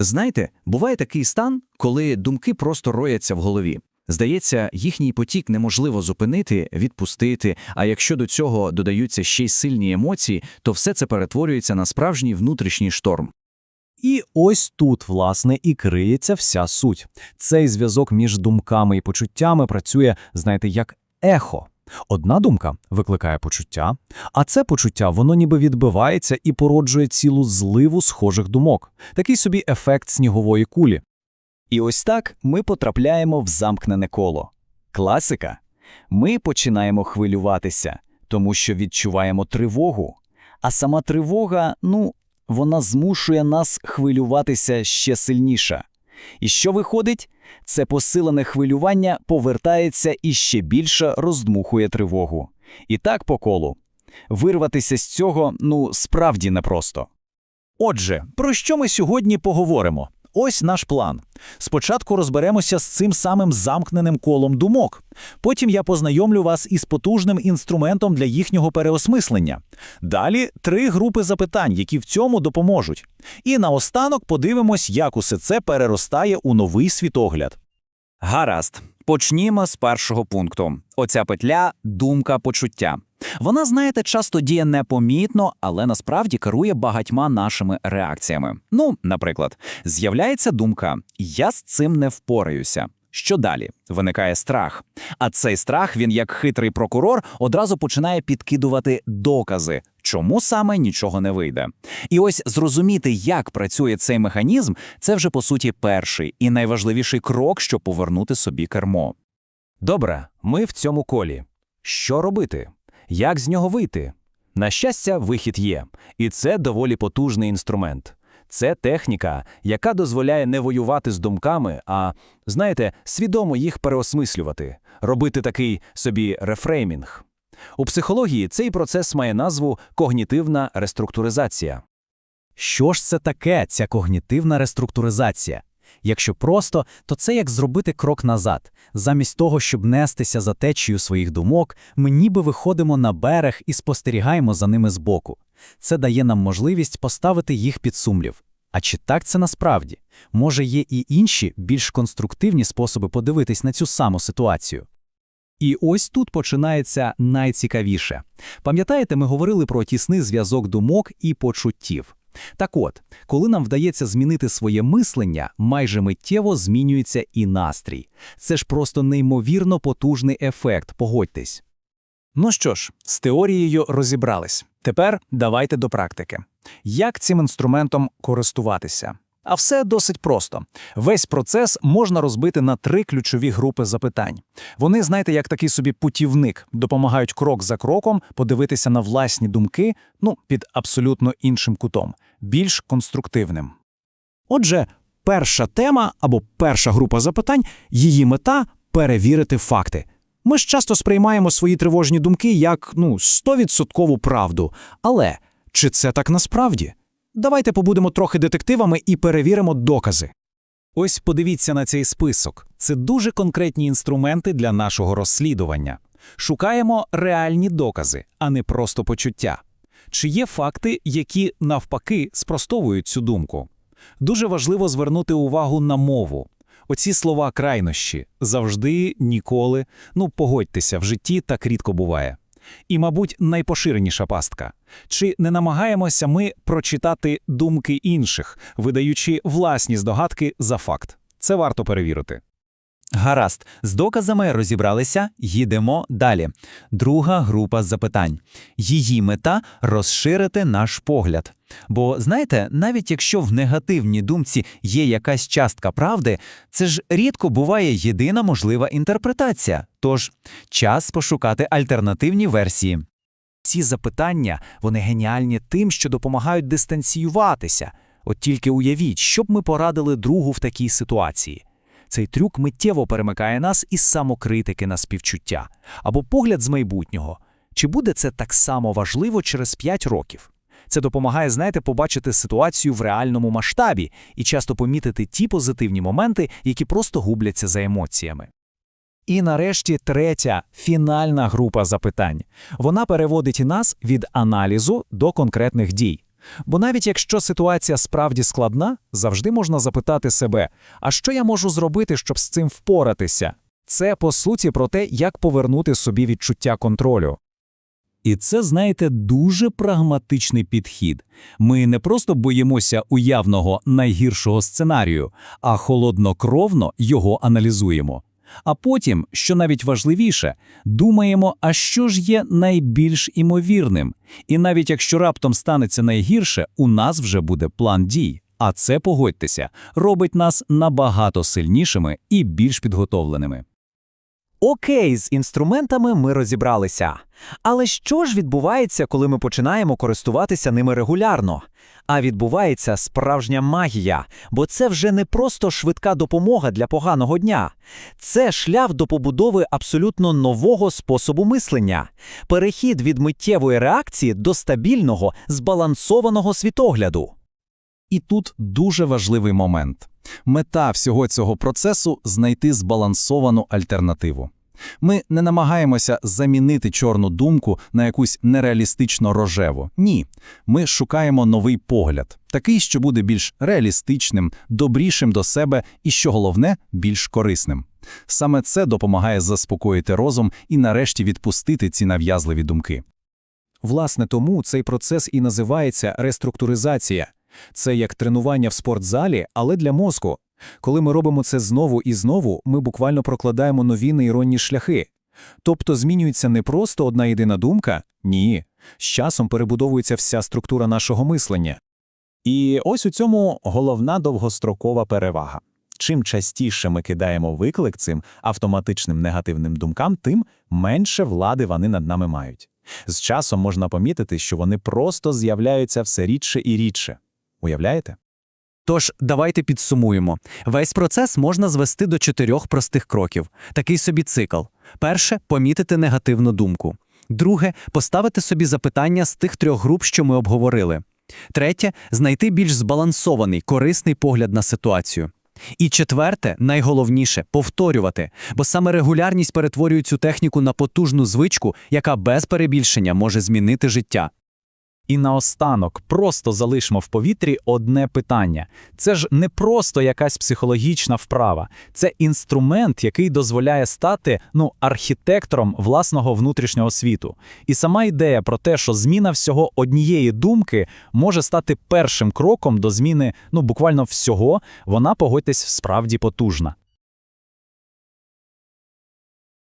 Знаєте, буває такий стан, коли думки просто рояться в голові. Здається, їхній потік неможливо зупинити, відпустити, а якщо до цього додаються ще й сильні емоції, то все це перетворюється на справжній внутрішній шторм. І ось тут, власне, і криється вся суть. Цей зв'язок між думками і почуттями працює, знаєте, як ехо. Одна думка викликає почуття, а це почуття воно ніби відбивається і породжує цілу зливу схожих думок. Такий собі ефект снігової кулі. І ось так ми потрапляємо в замкнене коло. Класика. Ми починаємо хвилюватися, тому що відчуваємо тривогу. А сама тривога, ну, вона змушує нас хвилюватися ще сильніше. І що виходить? Це посилене хвилювання повертається і ще більше роздмухує тривогу. І так по колу. Вирватися з цього, ну, справді непросто. Отже, про що ми сьогодні поговоримо? Ось наш план. Спочатку розберемося з цим самим замкненим колом думок. Потім я познайомлю вас із потужним інструментом для їхнього переосмислення. Далі три групи запитань, які в цьому допоможуть. І наостанок подивимось, як усе це переростає у новий світогляд. Гаразд, почнімо з першого пункту. Оця петля думка почуття. Вона, знаєте, часто діє непомітно, але насправді керує багатьма нашими реакціями. Ну, наприклад, з'являється думка Я з цим не впораюся. Що далі? Виникає страх. А цей страх, він, як хитрий прокурор, одразу починає підкидувати докази, чому саме нічого не вийде. І ось зрозуміти, як працює цей механізм, це вже по суті перший і найважливіший крок, щоб повернути собі кермо. Добре, ми в цьому колі. Що робити? Як з нього вийти? На щастя, вихід є, і це доволі потужний інструмент. Це техніка, яка дозволяє не воювати з думками, а, знаєте, свідомо їх переосмислювати, робити такий собі рефреймінг. У психології цей процес має назву когнітивна реструктуризація. Що ж це таке, ця когнітивна реструктуризація? Якщо просто, то це як зробити крок назад. Замість того, щоб нестися за течією своїх думок, ми ніби виходимо на берег і спостерігаємо за ними збоку. Це дає нам можливість поставити їх під сумлів. А чи так це насправді? Може, є і інші, більш конструктивні способи подивитись на цю саму ситуацію? І ось тут починається найцікавіше. Пам'ятаєте, ми говорили про тісний зв'язок думок і почуттів. Так от, коли нам вдається змінити своє мислення, майже миттєво змінюється і настрій. Це ж просто неймовірно потужний ефект, погодьтесь. Ну що ж, з теорією розібрались. Тепер давайте до практики. Як цим інструментом користуватися? А все досить просто. Весь процес можна розбити на три ключові групи запитань. Вони, знаєте, як такий собі путівник, допомагають крок за кроком подивитися на власні думки, ну, під абсолютно іншим кутом, більш конструктивним. Отже, перша тема або перша група запитань, її мета перевірити факти. Ми ж часто сприймаємо свої тривожні думки як ну, 100% правду. Але чи це так насправді? Давайте побудемо трохи детективами і перевіримо докази. Ось подивіться на цей список. Це дуже конкретні інструменти для нашого розслідування. Шукаємо реальні докази, а не просто почуття. Чи є факти, які навпаки спростовують цю думку? Дуже важливо звернути увагу на мову. Оці слова крайнощі завжди, ніколи. Ну, погодьтеся, в житті так рідко буває. І, мабуть, найпоширеніша пастка. Чи не намагаємося ми прочитати думки інших, видаючи власні здогадки за факт? Це варто перевірити. Гаразд, з доказами розібралися, їдемо далі. Друга група запитань. Її мета розширити наш погляд. Бо знаєте, навіть якщо в негативній думці є якась частка правди, це ж рідко буває єдина можлива інтерпретація. Тож час пошукати альтернативні версії. Ці запитання вони геніальні тим, що допомагають дистанціюватися. От тільки уявіть, що б ми порадили другу в такій ситуації. Цей трюк миттєво перемикає нас із самокритики на співчуття або погляд з майбутнього. Чи буде це так само важливо через 5 років? Це допомагає, знаєте, побачити ситуацію в реальному масштабі і часто помітити ті позитивні моменти, які просто губляться за емоціями. І нарешті третя фінальна група запитань. Вона переводить нас від аналізу до конкретних дій. Бо навіть якщо ситуація справді складна, завжди можна запитати себе, а що я можу зробити, щоб з цим впоратися? Це, по суті, про те, як повернути собі відчуття контролю. І це, знаєте, дуже прагматичний підхід. Ми не просто боїмося уявного найгіршого сценарію, а холоднокровно його аналізуємо. А потім, що навіть важливіше, думаємо, а що ж є найбільш імовірним. І навіть якщо раптом станеться найгірше, у нас вже буде план дій. А це, погодьтеся, робить нас набагато сильнішими і більш підготовленими. Окей, з інструментами ми розібралися. Але що ж відбувається, коли ми починаємо користуватися ними регулярно? А відбувається справжня магія, бо це вже не просто швидка допомога для поганого дня. Це шлях до побудови абсолютно нового способу мислення, перехід від миттєвої реакції до стабільного, збалансованого світогляду. І тут дуже важливий момент. Мета всього цього процесу знайти збалансовану альтернативу. Ми не намагаємося замінити чорну думку на якусь нереалістично рожеву. Ні, ми шукаємо новий погляд, такий, що буде більш реалістичним, добрішим до себе і, що головне, більш корисним. Саме це допомагає заспокоїти розум і нарешті відпустити ці нав'язливі думки. Власне, тому цей процес і називається реструктуризація. Це як тренування в спортзалі, але для мозку. Коли ми робимо це знову і знову, ми буквально прокладаємо нові нейронні шляхи. Тобто змінюється не просто одна єдина думка, ні. З часом перебудовується вся структура нашого мислення. І ось у цьому головна довгострокова перевага. Чим частіше ми кидаємо виклик цим автоматичним негативним думкам, тим менше влади вони над нами мають. З часом можна помітити, що вони просто з'являються все рідше і рідше. Уявляєте? Тож давайте підсумуємо. Весь процес можна звести до чотирьох простих кроків. Такий собі цикл. Перше помітити негативну думку. Друге поставити собі запитання з тих трьох груп, що ми обговорили. Третє знайти більш збалансований, корисний погляд на ситуацію. І четверте, найголовніше повторювати, бо саме регулярність перетворює цю техніку на потужну звичку, яка без перебільшення може змінити життя. І наостанок просто залишимо в повітрі одне питання. Це ж не просто якась психологічна вправа, це інструмент, який дозволяє стати ну, архітектором власного внутрішнього світу. І сама ідея про те, що зміна всього однієї думки може стати першим кроком до зміни ну, буквально всього, вона, погодьтесь, справді потужна.